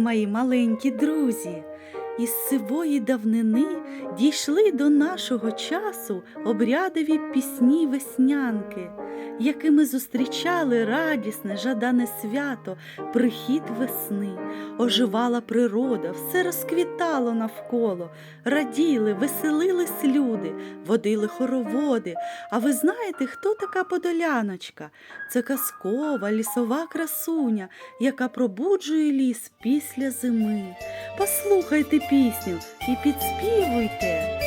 мої маленькі друзі. Із сивої давнини дійшли до нашого часу обрядові пісні веснянки, якими зустрічали радісне жадане свято, прихід весни, оживала природа, все розквітало навколо, раділи, веселились люди, водили хороводи. А ви знаєте, хто така подоляночка? Це казкова лісова красуня, яка пробуджує ліс після зими. Послухайте пісню і підспівуйте.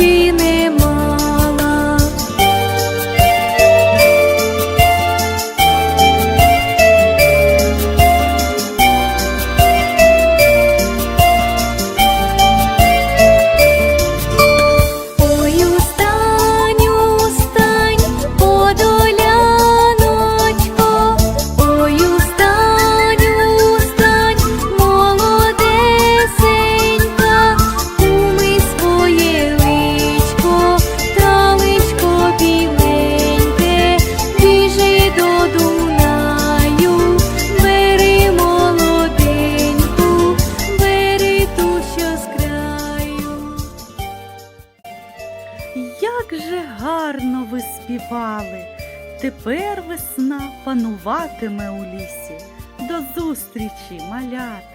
be Як же гарно ви співали! Тепер весна пануватиме у лісі. До зустрічі, малята!